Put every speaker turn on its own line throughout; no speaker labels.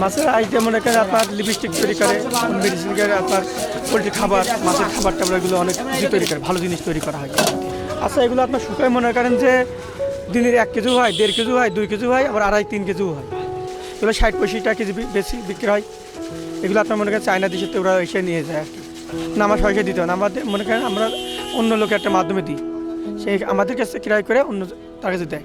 মাছের আইটেম করেন আপনার লিপস্টিক তৈরি করে মেডিসিন করে আপনার পোলট্রি খাবার, মাছের খাবার টাবার এগুলো অনেক কিছু তৈরি করে, ভালো জিনিস তৈরি করা হয়। আচ্ছা এগুলো আপনার শুকায় মনে করেন যে দিনের এক কেজি হয়, দেড় কেজি হয়, দুই কেজি হয়, আবার আড়াই তিন কেজিও হয়। এগুলো ষাট পঁয়ষট্টি টাকা কেজি বেশি বিক্রি হয়। এগুলো আপনার মনে করেন চায়না দেশের ওরা এসে নিয়ে যায় আর কি। না, আমার দিতে হয় না। আমাদের মনে করেন আমরা অন্য লোকের একটা মাধ্যমে দিই। সেই আমাদের কাছে ক্রয় করে অন্য তার কাছে দেয়।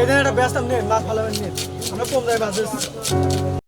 এখানে একটা ব্যস্ত নেন মাছ ফালাবেন নেন আমরা কম দামে বাজার